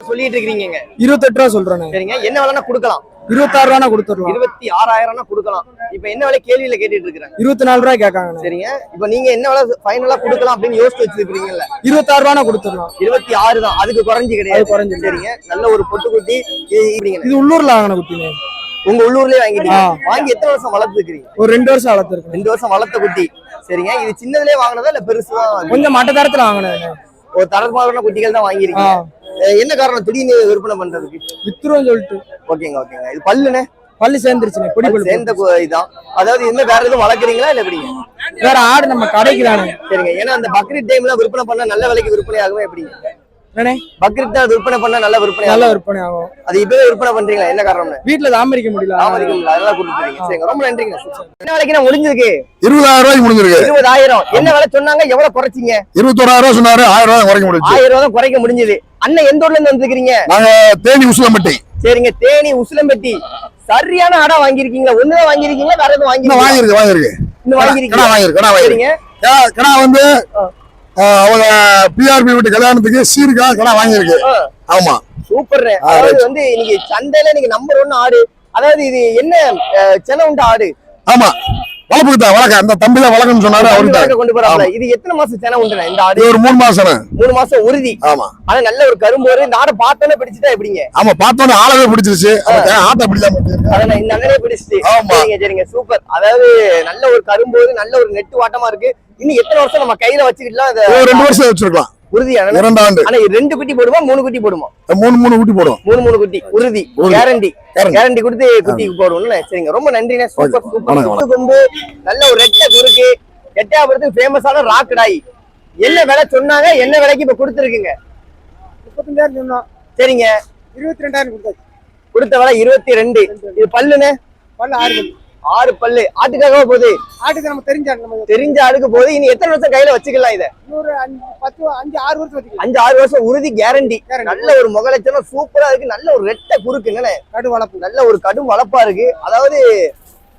சொல்லிட்டு இருக்கீங்க இருபத்தெட்டு ரூபா சொல்றேன். சரிங்க. என்ன விலைனா கொடுக்கலாம். இருபத்தாறு ரூபா கொடுத்துடலாம். இருபத்தி ஆறாயிரம்னா கொடுக்கலாம். இப்ப என்ன விலை கேள்வியில கேட்டுட்டு இருக்கிறாங்க இருபத்தி நாலு ரூபாய் கேட்காங்க சரிங்க. இப்ப நீங்க என்ன விலை ஃபைனலா கொடுக்கலாம் அப்படின்னு யோசிச்சு வச்சிருக்கீங்கல்ல இருபத்தாறு ரூபா கொடுத்துடலாம். இருபத்தி ஆறு தான். அதுக்கு குறைஞ்சு கிடையாது. குறைஞ்சு சரிங்க. நல்ல ஒரு இது இப்படிங்க. இது உள்ளூர்ல வாங்கின குட்டிங்க உங்க உள்ளூர்லயே வாங்கிட்டீங்க. வாங்கி எத்தனை வருஷம் வளர்த்துக்கிறீங்க ஒரு ரெண்டு வருஷம் வளர்த்துருக்கேன். ரெண்டு வருஷம் வளர்த்த குட்டி. சரிங்க. இது சின்னதுலயே வாங்கினதா இல்ல பெருசுதான் கொஞ்சம் மட்ட தரத்துல வாங்கினேன் ஒரு தரமான குட்டிகள் தான் வாங்கியிருக்கீங்க. அஹ் என்ன காரணம்? திடீர்னு விற்பனை பண்றதுக்கு? வித்துருவோம் சொல்லிட்டு. ஓகேங்க ஓகேங்க. இது பல்லுனே பள்ளி சேர்ந்துருச்சுண்ணே பொடி பல் பல்லு சேர்ந்த இதான். அதாவது இதுல வேற எதுவும் வளர்க்குறீங்களா இல்ல எப்படிங்க? வேற ஆடு நம்ம கடைக்கு தானே. சரிங்க. ஏன்னா அந்த பக்ரீத் டைம்ல விற்பனை பண்ணா நல்ல விலைக்கு விற்பனை ஆகுமே எப்படிங்க? பக்ரீத் தான் விற்பனை பண்ணா நல்ல விற்பனை நல்ல விற்பனை ஆகும். அது இப்பவே விற்பனை பண்றீங்களா? என்ன காரணம்னு வீட்டுல தாமரிக்க முடியல. ஆமாம் அதெல்லாம் கொடுத்துருக்கீங்க சரிங்க ரொம்ப நன்றிங்க. என்ன விலைக்கு நான் முடிஞ்சிருக்கு? இருபதாயிரம் ரூபாய்க்கு முடிஞ்சிருக்கு. இருபதாயிரம். என்ன விலை சொன்னாங்க? எவ்வளவு குறைச்சிங்க? இருபத்தோராயிரம் ரூபாய் சொன்னாரு ஆயிரம் ரூபாய் குறைக்க முடிஞ்சு ஆயிரம் ரூபாய் தான் குறைக்க முடிஞ்சது. அண்ணன் எந்த ஊர்ல இருந்து வந்துருக்கீங்க நாங்க தேனி உசிலம்பட்டி. சரிங்க தேனி உசிலம்பட்டி. சரியான ஆடா வாங்கியிருக்கீங்களா? ஒண்ணுதான் வாங்கியிருக்கீங்களா? வேற எதுவும் இன்னும் வாங்கிருக்கீங்க வாங்கியிருக்கு வாங்கியிருக்கு. இன்னும் கடா வந்து அவங்க பிஆர்பி வீட்டு கல்யாணத்துக்கு சீருக்கா கடா வாங்கியிருக்கு. ஆமா. சூப்பர் அதாவது வந்து இன்னைக்கு சந்தையில இன்னைக்கு நம்பர் ஒன் ஆடு. அதாவது இது என்ன சென உண்ட ஆடு? ஆமா. வளர்ப்புக்கு தான் வளர்க்க அந்த தம்பி தான் வளர்க்கணும்னு சொன்னாரு வளர்க்க கொண்டு போறாப்ல இது எத்தனை மாசம் சென உண்டுன இந்த ஆடு? ஒரு மூணு மாசம் மூணு மாசம் உறுதி. ஆமா. ஆனா நல்ல ஒரு கரும்போரு இந்த ஆடை பார்த்தோன்னே பிடிச்சிட்டா எப்படிங்க? ஆமா பார்த்தோன்னே ஆளவே பிடிச்சிருச்சு. ஆட்டை இருக்கு. அதான் இந்த அண்ணனே பிடிச்சிட்டு. சரிங்க சரிங்க சூப்பர். அதாவது நல்ல ஒரு கரும்போரு நல்ல ஒரு நெட்டு வாட்டமா இருக்கு. இன்னும் எத்தனை வருஷம் நம்ம கையில வச்சுக்கிட்டலாம் ஒரு ரெண்டு வருஷம் வச்சிருக்கலாம். உறுதியான இரண்டு ஆண்டு. ஆனா ரெண்டு குட்டி போடுமா மூணு குட்டி போடுமா மூணு மூணு ஊட்டி போடும் மூணு மூணு குட்டி. உறுதி. கேரண்டி. கேரண்டி கொடுத்து குட்டிக்கு போடுவோம்ல. சரிங்க. ரொம்ப நன்றிண்ணே. சூப்பர். சூப்பர் கொம்பு நல்ல ஒரு ரெட்டை குறுக்கு எட்டாபுரத்துக்கு ஃபேமஸான ராக்கடாய் என்ன விலை சொன்னாங்க? என்ன விலைக்கு இப்ப கொடுத்துருக்குங்க? முப்பத்தஞ்சாயிரம் சொன்னோம். சரிங்க. இருபத்தி ரெண்டாயிரம் கொடுத்தாச்சு. கொடுத்த விலை இருபத்தி ரெண்டு. இது பல்லுன்னு பல்ல ஆறு பல்லு. ஆறு பல்லு. ஆட்டுக்காக போகுது? ஆட்டுக்கு நம்ம தெரிஞ்சாங்க நம்ம தெரிஞ்ச ஆடுக்கு போகுது. இனி எத்தனை வருஷம் கையில வச்சுக்கலாம் இத? இன்னொரு அஞ்சு பத்து அஞ்சு ஆறு வருஷம் வச்சுக்கலாம். அஞ்சு ஆறு வருஷம் உறுதி கேரண்டி. நல்ல ஒரு முகலட்சணம் சூப்பரா இருக்கு. நல்ல ஒரு ரெட்டை குறுக்கு என்னண்ணே? கடு வளர்ப்பு நல்ல ஒரு கடும் வளப்பா இருக்கு. அதாவது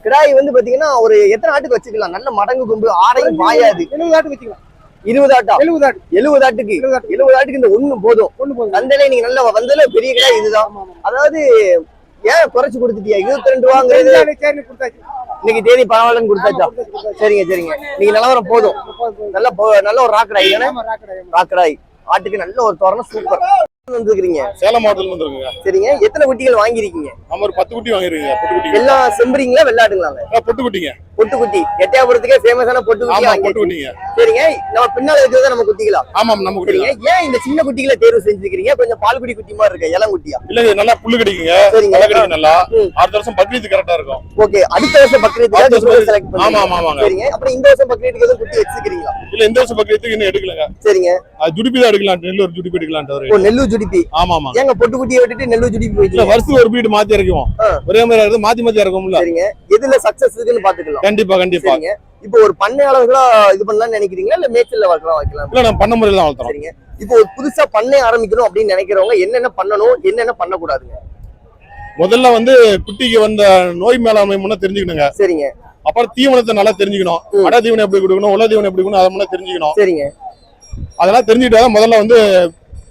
கிடாய் வந்து பாத்தீங்கன்னா ஒரு எத்தனை ஆட்டுக்கு வச்சுக்கலாம்? நல்ல மடங்கு கொம்பு ஆடையும் பாயாது எழுபது ஆட்டு வச்சுக்கலாம். இருபது ஆட்டா? எழுபது ஆட்டு. எழுபது ஆட்டுக்கு. எழுபது ஆட்டு எழுபது ஆட்டுக்கு இந்த ஒண்ணு போதும். கொண்டு போகுது சந்தையில நீங்க நல்ல வந்ததுல பெரிய கிடாய் இதுதான். அதாவது ஏன் குறைச்சு கொடுத்துட்டியா? இருபத்தி ரெண்டு ரூபாங்கிறது இன்னைக்கு தேதி பரவாயில்லன்னு கொடுத்தாச்சா. சரிங்க சரிங்க. நீங்க நிலவரம் போதும். நல்ல நல்ல ஒரு ராக்கடாய். ராக்கடாய் ஆட்டுக்கு நல்ல ஒரு தோரணம் சூப்பர் வந்துருக்கீங்க சேலம் மாவட்டத்துல வந்துருக்குங்க. சரிங்க. எத்தனை குட்டிகள் வாங்கியிருக்கீங்க? நம்ம ஒரு பத்து குட்டி வாங்கிருக்கீங்க எல்லாம் செம்பரிங்களா வெள்ளாட்டுங்களாங்க? ஆ, பொட்டு குட்டிங்க. பொட்டு குட்டி. எட்டயபுரத்துக்கே ஃபேமஸான பொட்டு குட்டி ஆமா வாங்கி பொட்டு குட்டிங்க. சரிங்க நம்ம பின்னால இருக்கிறது நம்ம குட்டிகளா ஆமாம் நம்ம குட்டி சரிங்க ஏன் இந்த சின்ன குட்டிகளை தேர்வு செஞ்சுக்கிறீங்க கொஞ்சம் பால்குடி குட்டி மாதிரி இருக்கு இளங்குட்டியா இல்ல இது நல்லா புல்லு கிடைக்குங்க. சரிங்க. நல்லா கிடைக்கும் நல்லா. அடுத்த வருஷம் பக்ரீத் கரெக்டா இருக்கும். ஓகே அடுத்த வருஷம் வருஷம் செலக்ட் ஆமா ஆமா ஆமாங்க. சரிங்க அப்புறம் இந்த வருஷம் பக்ரீத்துக்கு எதுவும் குட்டி வச்சுக்கிறீங்களா இல்ல இந்த வருஷம் பக்ரீத்துக்கு இன்னும் எடுக்கலங்க. சரிங்க. அது ஜுடிப்பி தான் எடுக்கலாம் நெல்லூர் ஜுடிப்பி எடுக்கலாம் ஓ நெல்லூர் ஜுடிப்பி. ஆமா ஆமா. ஏங்க பொட்டு குட்டியை விட்டுட்டு நெல்லூர் ஜுடிப்பி போயிட்டு வருஷத்துக்கு ஒரு பீடு மாத்தி இறக்குவோம். ஒரே மாதிரி மாத்தி மாத்தி இறக்கும்ல சரிங்க. எதுல சக்சஸ் இருக்குன்னு பாத்துக்கலாம். கண்டிப்பா கண்டிப்பா. இப்போ ஒரு பண்ணையாளர்களா இது பண்ணலாம்னு நினைக்கிறீங்களா? இல்ல மேய்ச்சல்ல வளர்க்கலாம் வைக்கலாம்? இல்ல நம்ம பண்ண முறையில தான் வளர்த்துறோம். சரிங்க. இப்போ ஒரு புதுசா பண்ணை ஆரம்பிக்கணும் அப்படின்னு நினைக்கிறவங்க என்னென்ன பண்ணணும் என்னென்ன பண்ணக்கூடாதுங்க? முதல்ல வந்து குட்டிக்கு வந்த நோய் மேலாண்மை முன்ன தெரிஞ்சுக்கணுங்க. சரிங்க. அப்புறம் தீவனத்தை நல்லா தெரிஞ்சுக்கணும். அடை தீவனம் எப்படி கொடுக்கணும் உள்ள தீவனம் எப்படி கொடுக்கணும் அதை முன்ன தெரிஞ்சுக்கணும். சரிங்க. அதெல்லாம் தெரிஞ்சுக்கிட்டா முதல்ல வந்து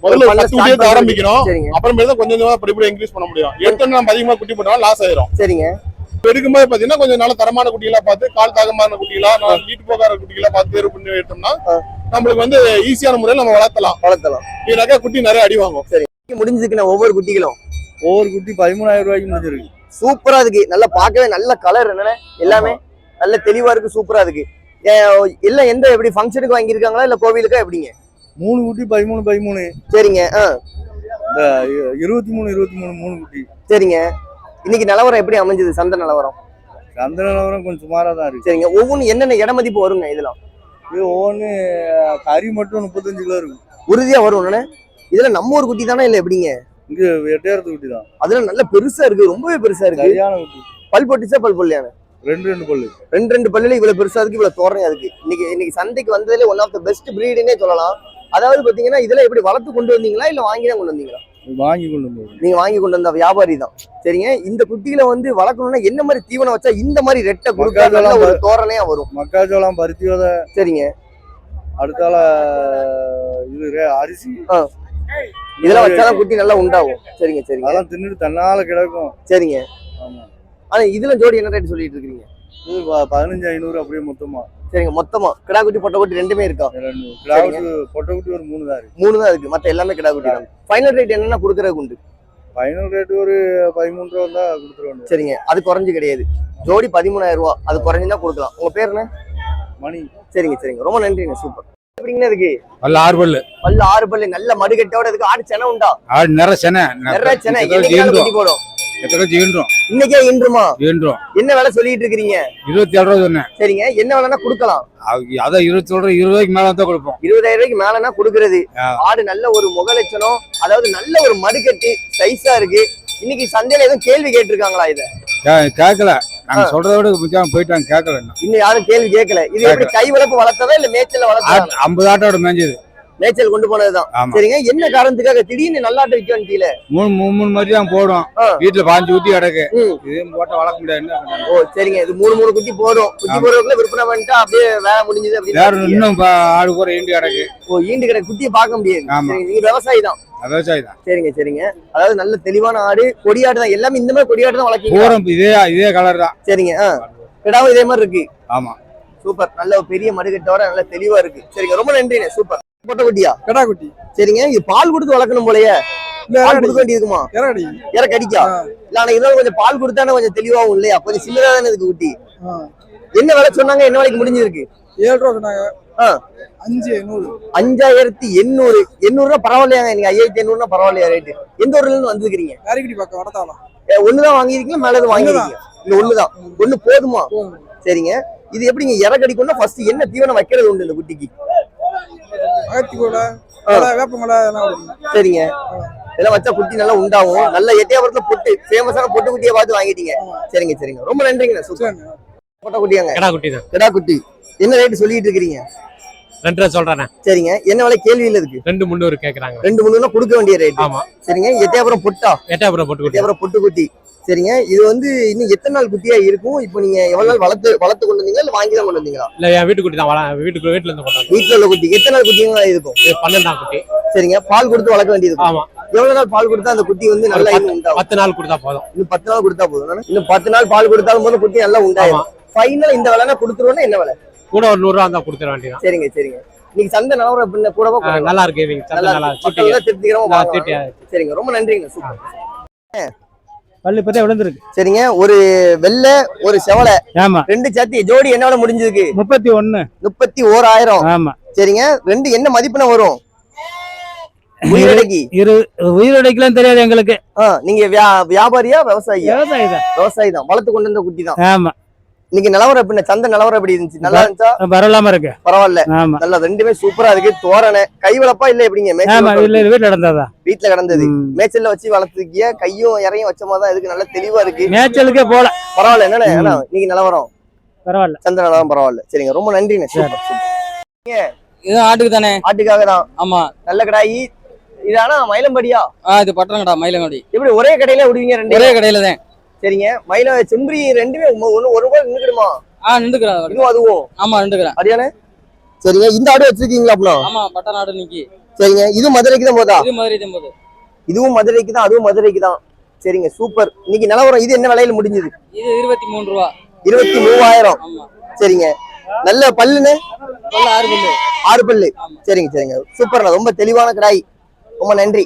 முதல்ல பத்து குட்டியை. ஆரம்பிக்கணும். அப்புறமேல தான் கொஞ்சம் கொஞ்சமா படிப்படியா இன்க்ரீஸ் பண்ண முடியும். எடுத்தோன்னு நம்ம அதிகமா குட்டி போட்டோம் லாஸ் ஆயிரும். சரிங்க. இப்ப எடுக்கும்போது பாத்தீங்கன்னா கொஞ்சம் நல்ல தரமான குட்டிகளா பார்த்து கால் தாகமான குட்டிகளா நீட்டு போகாத குட்டிகளா பார்த்து தேர்வு பண்ணி எடுத்தோம்னா. நம்மளுக்கு வந்து ஈஸியான முறையில் நம்ம வளர்த்தலாம். வளர்த்தலாம். இதுனாக்கா குட்டி நிறைய அடி வாங்கும். முடிஞ்சுக்குண்ணே ஒவ்வொரு குட்டிகளும்? ஒவ்வொரு குட்டி பதிமூணாயிரம் ரூபாய்க்கு முடிஞ்சிருக்கு. சூப்பரா இருக்கு. நல்லா பார்க்கவே நல்ல கலர் என்னண்ணே? எல்லாமே நல்ல தெளிவா இருக்கு சூப்பரா இருக்கு. ஏன், எல்லாம் எந்த எப்படி ஃபங்க்ஷனுக்கு வாங்கியிருக்காங்களா இல்ல கோவிலுக்கா எப்படிங்க? மூணு குட்டி பதிமூணு பதிமூணு. சரிங்க ஆ. இந்த இ- இருபத்தி மூணு இருபத்தி மூணு மூணு குட்டி. சரிங்க. இன்னைக்கு நிலவரம் எப்படி அமைஞ்சது? சந்தை நிலவரம். அந்த நிலவரம் கொஞ்சம் சுமாரா தான் இருக்கு. சரிங்க. ஒவ்வொன்றும் என்னென்ன இட மதிப்பு வருங்க இதெல்லாம் இது ஒவ்வொன்று கறி மட்டும் முப்பத்தஞ்சு கிலோ இருக்கும் உறுதியா வரும் என்னண்ணே இதுல நம்ம ஒரு குட்டி தானே இல்ல எப்படிங்க? இங்க எட்டையாயிரத்து குட்டி தான். அதுல நல்ல பெருசா இருக்கு ரொம்பவே பெருசா இருக்கு. சரியான குட்டி. பல் பொட்டிச்சா பல் பொல்லையான? ரெண்டு ரெண்டு பல்லு. ரெண்டு ரெண்டு பல்லுல இவ்வளவு பெருசா இருக்கு இவ்வளவு தோரணையா இருக்கு. இன்னைக்கு இன்னைக்கு சந்தைக்கு வந்ததுல ஒன் ஆஃப் த பெஸ்ட் பிரீடுன்னே சொல்லலாம். அதாவது பாத்தீங்கன்னா இதெல்லாம் எப்படி வளர்த்து கொண்டு வந்தீங்களா இல்ல வாங்கி தான் கொண்டு வந்தீங்களா? வாங்கி கொண்டு வந்து நீங்க வாங்கி கொண்டு வந்த வியாபாரி தான் சரிங்க? இந்த குட்டிகளை வந்து வளர்க்கணும்னா என்ன மாதிரி தீவனம் வச்சா இந்த மாதிரி ரெட்டை நல்ல ஒரு தோரணையா வரும்? மக்காச்சோளம் பருத்தி விதை சரிங்க. அடுத்தால இது அரிசி. இதெல்லாம் வச்சாதான் குட்டி நல்லா உண்டாகும். சரிங்க சரிங்க. அதெல்லாம் தின்னுட்டு தன்னால கிடக்கும். சரிங்க. ஆமா. ஆனா இதுல ஜோடி என்ன ரேட் சொல்லிட்டு இருக்கீங்க பதினஞ்சு ஐநூறு அப்படியே மொத்தமா. சரிங்க மொத்தமா. கிடா குட்டி பொட்டை குட்டி ரெண்டுமே இருக்கா பொட்டை குட்டி ஒரு மூணு தான் இருக்கு. மூணு தான் இருக்கு. மத்த எல்லாமே கிடா குட்டி தான் ஃபைனல் ரேட் என்னன்னா கொடுக்கறதுக்கு உண்டு? ஃபைனல் ரேட் ஒரு பதிமூணு ரூபா வந்தா கொடுத்துருவாங்க சரிங்க அது குறைஞ்சு கிடையாது. ஜோடி பதிமூணாயிரம் ரூபா அது குறைஞ்சுதான் கொடுக்கலாம். உங்க பேர் என்ன? மணி. சரிங்க சரிங்க. ரொம்ப நன்றிங்க சூப்பர். எப்படிங்கண்ணா இருக்கு ஆறு பல்லு பல்லு ஆறு பல்லு நல்ல மடுகட்டோட இருக்கு ஆடு சென உண்டா? ஆடு நிற சென. நிறைய சென. போடும். எத்தனை ஈன்றோம் இன்னைக்கே இன்றுமா? ஈன்றோம் என்ன விலை சொல்லிட்டு இருக்கிறீங்க? இருபத்தி ஏழு ரூபா சொன்னேன். சரிங்க. என்ன விலைன்னா கொடுக்கலாம். அது- அதான் இருபத்தி ஏழு ரூபா இருபது மேல தான் கொடுப்போம். இருபதாயிரம் ரூபாய்க்கு மேலனா கொடுக்கறது. ஆடு நல்ல ஒரு முக லட்சணம் அதாவது நல்ல ஒரு மடுக்கட்டு சைஸா இருக்கு. இன்னைக்கு சந்தையில எதுவும் கேள்வி கேட்டிருக்காங்களா இத? கேட்கல நாங்க சொல்றத விட மிச்சம் போயிட்டாங்க கேட்கல இன்னும். யாரும் கேள்வி கேட்கல இது எப்படி கை வளர்ப்பு வளர்த்ததா இல்ல மேய்ச்சல்ல வளர்த்ததா? ஆட்டு- ஐம்பது ஆட்டோட மேஞ்சது. மேய்ச்சல் கொண்டு போனதுதான். சரிங்க? என்ன காரணத்துக்காக? திடீர்னு நல்லாட்டு விற்க வேண்டியல மூணு மூணு மூணு மாதிரி தான் போடும். வீட்டுல பாஞ்சு ஊத்தி கிடக்கு. ம். இதே போட்டா வளர்க்க முடியாது? ஓ சரிங்க. இது மூணு மூணு குட்டி போடும் குட்டி ஆமா. போடுறதுக்குள்ள விற்பனை பண்ணிட்டா அப்படியே வேலை முடிஞ்சது வேற அப்படின்னு இன்னும் ஆடு கூட ஈண்டு கிடக்கு. ஓ ஈண்டு கிடக்கு. குட்டியை பார்க்க முடியாது. நீங்க விவசாயி தான் விவசாயி தான் சரிங்க சரிங்க. அதாவது நல்ல தெளிவான ஆடு கொடியாடு தான். எல்லாமே இந்த மாதிரி கொடியாடு தான் வளர்க்கீங்க பூரம் இதே இதே கலர் தான். சரிங்க. கிடாவும் இதே மாதிரி இருக்கு. ஆமா. சூப்பர். நல்ல பெரிய மடுகட்டோட நல்ல தெளிவா இருக்கு. சரிங்க. ரொம்ப நன்றிண்ணே. சூப்பர். பொட்டை குட்டியா கடா குட்டி சரிங்க இது பால் கொடுத்து வளர்க்கணும் போலயே. பால் கொடுக்க இல்ல ஆனா இருந்தாலும் கொஞ்சம் பால் கொடுத்தானே கொஞ்சம் தெளிவாகும் இல்லையா? கொஞ்சம் சின்னதா தானே குட்டி. என்ன விலை சொன்னாங்க? என்ன விலைக்கு முடிஞ்சிருக்கு? ஏழு ரூபா சொன்னாங்க. ஆ. அஞ்சு நூறு அஞ்சாயிரத்தி எண்ணூறு. எண்ணூறுனா பரவாயில்லையாங்க நீங்க ஐயாயிரத்தி எண்ணூறுனா பரவாயில்லையா ரேட்டு எந்த ஊர்ல இருந்து வந்துருக்கீங்க காரிக்குடி பக்கம் வடத்தாளம் ஒண்ணுதான் வாங்கிருக்கீங்களா மேல எதுவும் வாங்கிருக்கீங்க இந்த ஒண்ணுதான். ஒண்ணு போதுமா? சரிங்க. இது எப்படிங்க இற கடிக்கணும்னா ஃபர்ஸ்ட் என்ன தீவனம் வைக்கிறது உண்டு இந்த குட்டிக்கு? வேப்பமலை. சரிங்க. இதெல்லாம் வச்சா குட்டி நல்லா உண்டாகும். நல்ல எட்டியாபுரத்துல பொட்டு ஃபேமஸான பொட்டு குட்டியை பார்த்து வாங்கிட்டீங்க. சரிங்க சரிங்க. ரொம்ப நன்றிங்க. பொட்டை குட்டியாங்க. கடா குட்டி தான். கிடா குட்டி. என்ன ரேட் சொல்லிட்டு இருக்கிறீங்க? ரெண்டு சொல்றேன். சரிங்க. என்ன விலை? கேள்வி இல்ல இருக்கு ரெண்டு முந்நூறு கேக்குறாங்க. ரெண்டு மூணுனா கொடுக்க வேண்டிய ரேட் ஆமா. சரிங்க. எட்டியாபுரம் பொட்டா. எட்டாபுரம் போட்டு குட்டி. எட்டியாபுரம் பொட்டு குட்டி. சரிங்க. இது வந்து இன்னும் எத்தனை நாள் குட்டியா இருக்கும்? இப்போ நீங்க எவ்வளவு நாள் வளர்த்து வளர்த்து கொண்டு வந்தீங்களா? இல்ல வாங்கி தான் கொண்டு வந்தீங்களா? இல்ல என் வீட்டு குட்டி தான். வீட்டுக்கு வீட்டுல இருந்து போட்டாங்க வீட்டுல உள்ள குட்டி. எத்தனை நாள் குட்டிங்க இருக்கும் பன்னெண்டாம் குட்டி. சரிங்க. பால் கொடுத்து வளர்க்க வேண்டியது. ஆமா. எவ்வளவு நாள் பால் கொடுத்தா அந்த குட்டி வந்து நல்லா பத்து நாள் கொடுத்தா போதும். இன்னும் பத்து நாள் கொடுத்தா போதும்? இன்னும் பத்து நாள் பால் கொடுத்தாலும் போது குட்டி நல்லா உண்டாயிரும். ஃபைனல் இந்த விலைனா கொடுத்துருவோம்னா என்ன விலை? கூட ஒரு நூறு ரூபா இருந்தா கொடுத்துட வேண்டியதான் சரிங்க சரிங்க. நீங்க சந்தை நிலவரம் பின்ன கூடவா குறைவா? நல்லா இருக்கு இவங்க சந்தை நல்லா திருப்திகரமா சரிங்க ரொம்ப நன்றிங்க சூப்பர் பல்லு இப்பதான் விழுந்திருக்கு. சரிங்க ஒரு வெள்ளை ஒரு செவலை ஆமா. ரெண்டு சேர்த்து ஜோடி என்ன விலை முடிஞ்சதுக்கு முப்பத்தி ஒண்ணு முப்பத்தி ஓராயிரம் ஆமா. சரிங்க ரெண்டு என்ன மதிப்புனா வரும்? உயிரிழக்கி இரு உயிரோடைக்கெல்லாம் தெரியாது எங்களுக்கு. நீங்க வியா- வியாபாரியா விவசாயியா? விவசாயி தான். விவசாயி தான். வளர்த்து கொண்டு வந்த குட்டி தான். ஆமா. இன்னைக்கு நிலவரம் எப்படி சந்தை நிலவரம் எப்படி இருந்துச்சு? நல்லா இருந்துச்சா? பரவாயில்லாம இருக்கு. பரவாயில்ல. நல்லா ரெண்டுமே சூப்பரா இருக்கு. தோரணை. கை வளப்பா இல்ல எப்படிங்க? வீட்டுல நடந்ததா? வீட்டுல கிடந்தது. மேய்ச்சல்ல வச்சு வளர்த்துக்கிய கையும் இறையும் வச்ச மாதிரி தான் இதுக்கு நல்லா தெளிவா இருக்கு. மேய்ச்சலுக்கே போல. பரவாயில்ல. அண்ணா, நீங்க நிலவரம்? பரவாயில்ல. சந்தை நிலவரம் பரவாயில்ல. சரிங்க. ரொம்ப நன்றிண்ணே. இது ஆட்டுக்கு தானே? ஆட்டுக்காக தான். ஆமா. நல்ல கடாயி. இது ஆனா மயிலம்படியா இது பட்டணங்கடா மயிலங்கடி. எப்படி ஒரே கடையில விடுவீங்க ரெண்டு ஒரே கடையில தான் சரிங்க. மயில செம்பரி ரெண்டுமே ஒ- ஒண்ணு ஒரு ரூபாய் நின்னுக்கிடுமா? ஆ நின்றுக்கிறேன் இதுவும் அதுவும் ஆமா நின்றுக்கிறேன் அப்படியானே சரிங்க. இந்த ஆடு வச்சிருக்கீங்களா அப்படின்னா ஆமா பட்ட நாடு நிக்கி சரிங்க. இது மதுரைக்கு தான் போதா? இது மாதிரி தம்பது இதுவும் மதுரைக்கு தான் அதுவும் மதுரைக்கு தான். சரிங்க சூப்பர். இன்னைக்கு நிலவரம் இது என்ன விலையில முடிஞ்சது? இது இருபத்தி மூணு ரூபா. இருபத்தி மூவாயிரம். ஆமா. சரிங்க. நல்ல பல்லுன்னு? ஆறு பில்லு. ஆறு பல்லு. சரிங்க சரிங்க. சூப்பர்ண்ணா. ரொம்ப தெளிவான கிடாய். ரொம்ப நன்றி.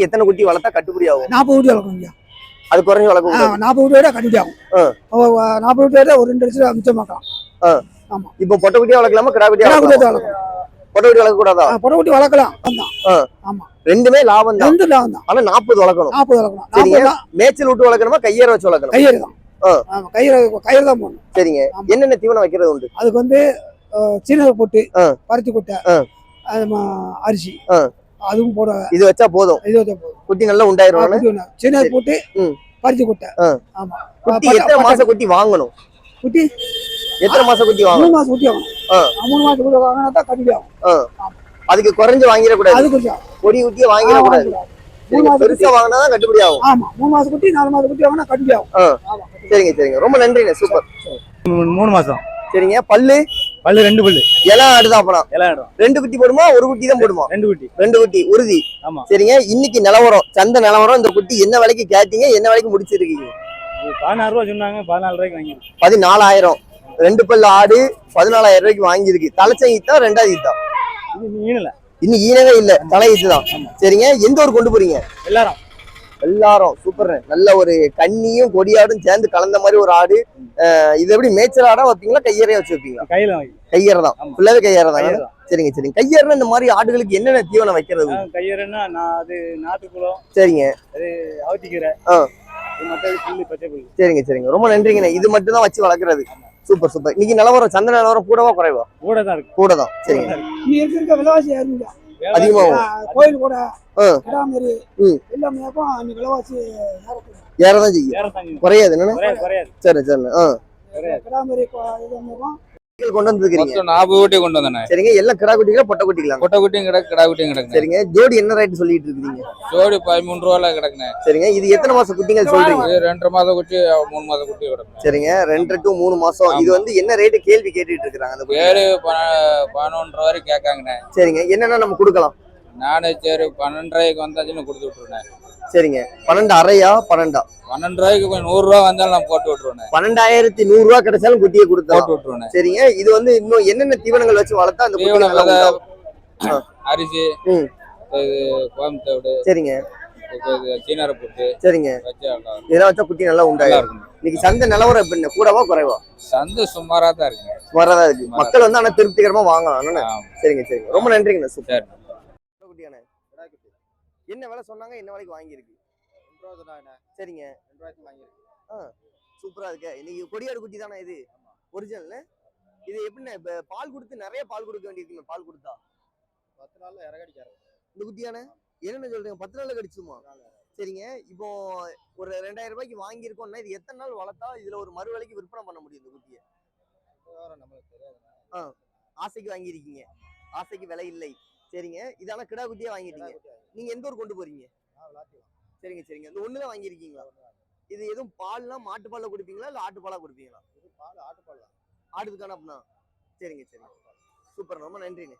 எத்தனை குட்டி வளர்த்தா கட்டுப்படி ஆகும்? நாற்பது குட்டி வளர்க்கணும். அது குறைஞ்சு வளர்க்க நாற்பது விட கட்டுப்படி ஆகும். நாற்பது விட ஒரு ரெண்டு லட்சம் மிச்சமாக்கலாம். இப்போ பொட்டை குட்டியா வளர்க்கலாமா கிடா குட்டியா கடா குட்டி வளர்க்கலாம்? பொட்டை குட்டி வளர்க்க கூடாதா? பொட்டை குட்டி வளர்க்கலாம். அதான். ரெண்டுமே லாபம் தான். ரெண்டு லாபம் தான். ஆனா நாற்பது வளர்க்கணும். நாற்பது வளர்க்கணும் சரிங்க. மேய்ச்சல் விட்டு வளர்க்கணுமா கையேற வச்சு வளர்க்கணும்? கையறு தான். ஆமா கயிறு கயிறு தான் போடணும். சரிங்க. ஆமா. என்னென்ன தீவனம் வைக்கிறது உண்டு? அதுக்கு வந்து சீனக போட்டு. பருத்தி கொட்டை அரிசி. அதுவும் போட இது வச்சா போதும். இது வச்சா போதும். குட்டி நல்லா உண்டாயிரும் சரி. போட்டு. பருத்தி கொட்டை. ஆமா. குட்டி எத்தனை பட்டை- மாச குட்டி வாங்கணும்? குட்டி? எத்தனை மாச குட்டி வாங்கணும்? மூணு மாசம் குட்டி ஆ. மூணு மாசம் குட்டி வாங்கினா தான் கட்டுப்படி ஆகும். அதுக்கு குறைஞ்சு வாங்கிடக்கூடாது. அது கொஞ்சம் கொடி குட்டியை வாங்கிடக்கூடாது. மூணு சரிங்க, மாசம் பெருசா வாங்கினா தான் கட்டுப்படி ஆகும். ஆமா. மூணு மாசம் குட்டி நாலு மாசம் குட்டி வாங்கினா கட்டுப்படி ஆகும். சரிங்க சரிங்க. ரொம்ப நன்றிங்க. சூப்பர். மூணு மாசம். சரிங்க. பல்லு? பல்லு ரெண்டு பல்லு. எல்லாம் ஆடுதான் அப்பனா? எல்லாம் இடம் ரெண்டு குட்டி போடுமா ஒரு குட்டி தான் போடுமா? ரெண்டு குட்டி. ரெண்டு குட்டி உறுதி. ஆமா. சரிங்க இன்னைக்கு நிலவரம் சந்தை நிலவரம் இந்த குட்டி என்ன விலைக்கு கேட்டீங்க என்ன விலைக்கு முடிச்சிருக்கீங்க? பதினாறு ரூபா சொன்னாங்க பதினாலு ரூபாய்க்கு வாங்கிருக்கோம் பதினாலாயிரம். ரெண்டு பல்லு ஆடு பதினாலாயிரம் ரூபாய்க்கு வாங்கியிருக்கு. தலைச்சம் ஈத்தா ரெண்டாவது ஈத்தா? இன்னும் ஈனவே இல்ல தலை ஈத்து தான் சரிங்க எந்த ஊர் கொண்டு போறீங்க? எல்லாரும். எல்லாரும் சூப்பர் நல்ல ஒரு கன்னியும் கொடியாடும் சேர்ந்து கலந்த மாதிரி ஒரு ஆடு. இது எப்படி மேய்ச்சல் ஆடா வைப்பீங்களா? கையறையா வச்சு வைப்பீங்களா கையில கையறை தான். ஃபுல்லாவே கையறை தான். சரிங்க சரிங்க. கையறைனா இந்த மாதிரி ஆடுகளுக்கு என்னென்ன தீவனம் வைக்கிறது? கையறன்னா நான் அது நாட்டுக்குளம் சரிங்க. அவத்திக்கீரை பச்சை புல்லு சரிங்க சரிங்க. ரொம்ப நன்றிங்கண்ணே. இது மட்டும் தான் வச்சு வளர்க்குறது. சூப்பர் சூப்பர் இன்னைக்கு நிலவரம் சந்தை நிலவரம் கூடவா குறைவா? கூட தான் இருக்கு. கூட தான். சரிங்க. அதிகமாகும். கோயில் கூட. கிடாமரி ம். எல்லாமே அன்னைக்கு விலைவாசி ஏறதான் செய்யும். குறையாது குறையாது சரி சரி. ஆ. கிடாமரி இது கொண்டு வந்துருக்கீங்க நாற்பது குட்டி கொண்டு வந்தேன். சரிங்க எல்லாம் கிடா குட்டிகளா பொட்டை குட்டிகளா? கொட்டை குட்டியும் கிடக்கு கிடா குட்டியும் கிடக்குங்க. சரிங்க ஜோடி என்ன ரேட் சொல்லிட்டு இருக்கீங்க ஜோடி பதிமூணு ரூபால கிடக்குங்க. சரிங்க இது எத்தனை மாசம் குட்டிகள் சொல்றீங்க? ரெண்டரை மாத குட்டி மூணு மாத குட்டி கிடக்குங்க. சரிங்க ரெண்டரை டு மூணு மாசம். இது வந்து என்ன ரேட்டு கேள்வி கேட்டுட்டு இருக்காங்க அந்த. ஏழு பதினொன்று வரைக்கும் கேட்காங்கண்ணே. சரிங்க என்னென்ன நம்ம கொடுக்கலாம்? நானே சரி பன்னெண்டு ரூபாய்க்கு வந்தாச்சுன்னு கொடுத்து விட்டுருவேன் சரிங்க. பன்னெண்டு அறையா பன்னெண்டா? பன்னெண்டு ரூபாய்க்கு கொஞ்சம் நூறு ரூபா வந்தாலும் நான் போட்டு விட்டுருவேன். பன்னெண்டாயிரத்தி நூறு ரூபா கிடைச்சாலும் குட்டியை கொடுத்தோம் போட்டு விட்டுருவேன். சரிங்க. இது வந்து இன்னும் என்னென்ன தீவனங்கள் வச்சு வளர்த்தா அந்த உண்டாகும்? அரிசி கோயம்புத்தோடு சரிங்க. சீனரை போட்டு சரிங்க. இதெல்லாம் வச்சா குட்டி நல்லா இருக்குங்க இன்னைக்கு சந்தை நிலவரம் எப்படின்னு கூடவா குறைவா? சந்தை சுமாரா தான் இருக்குங்க வரதா இருக்கு. மக்கள் வந்து ஆனா திருப்திகரமா வாங்கலாம். சரிங்க சரிங்க. ரொம்ப நன்றிங்கண்ணா. சூப்பர். என்ன விலை சொன்னாங்க என்ன விலைக்கு வாங்கியிருக்கு? சரிங்க. ஆ சூப்பரா இருக்கு. இன்னைக்கு கொடியாடு குட்டி தானே இது? ஒரிஜினல் இது எப்படிண்ணே இப்ப பால் கொடுத்து நிறைய பால் கொடுக்க வேண்டியிருக்குமே பால் கொடுத்தா? பத்து நாள்ல இறகடிக்காரு இந்த குட்டியானே என்னென்ன சொல்றீங்க பத்து நாள்ல கடிச்சுமா சரிங்க. இப்போ ஒரு ரெண்டாயிரம் ரூபாய்க்கு வாங்கியிருக்கோம்னா இது எத்தனை நாள் வளர்த்தா இதுல ஒரு மறு விலைக்கு விற்பனை பண்ண முடியும் இந்த குட்டியை? ஆசைக்கு வாங்கியிருக்கீங்க. ஆசைக்கு விலை இல்லை. சரிங்க. இதான கிடா குட்டியே வாங்கிட்டீங்க. நீங்க எந்த ஊர் கொண்டு போறீங்க? சரிங்க சரிங்க. இந்த ஒண்ணுதான் வாங்கியிருக்கீங்களா? இது எதுவும் பால்னா மாட்டு பால்ல கொடுப்பீங்களா? இல்ல ஆட்டு பாலா கொடுப்பீங்களா ஆடுதுக்கான அப்படின்னா சரிங்க சரிங்க. சூப்பர். ரொம்ப நன்றிங்க.